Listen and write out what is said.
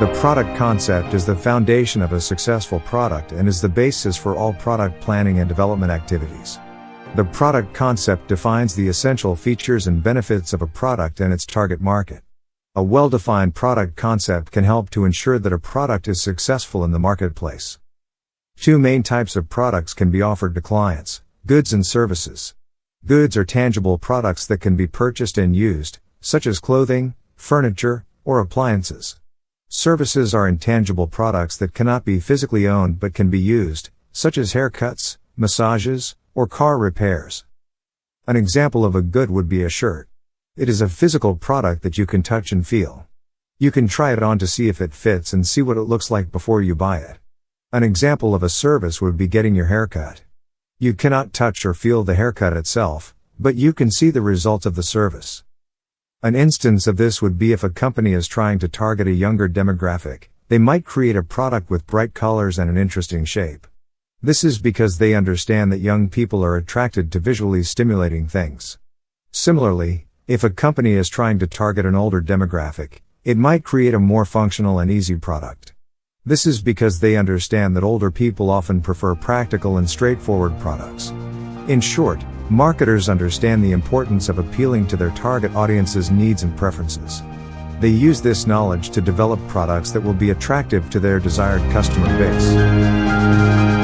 The product concept is the foundation of a successful product and is the basis for all product planning and development activities. The product concept defines the essential features and benefits of a product and its target market. A well-defined product concept can help to ensure that a product is successful in the marketplace. Two main types of products can be offered to clients, goods and services. Goods are tangible products that can be purchased and used, such as clothing, furniture, or appliances. Services are intangible products that cannot be physically owned but can be used, such as haircuts, massages, or car repairs. An example of a good would be a shirt. It is a physical product that you can touch and feel. You can try it on to see if it fits and see what it looks like before you buy it. An example of a service would be getting your haircut. You cannot touch or feel the haircut itself, but you can see the results of the service. An instance of this would be if a company is trying to target a younger demographic, they might create a product with bright colors and an interesting shape. This is because they understand that young people are attracted to visually stimulating things. Similarly, if a company is trying to target an older demographic, it might create a more functional and easy product. This is because they understand that older people often prefer practical and straightforward products. In short, Marketers understand the importance of appealing to their target audience's needs and preferences. They use this knowledge to develop products that will be attractive to their desired customer base.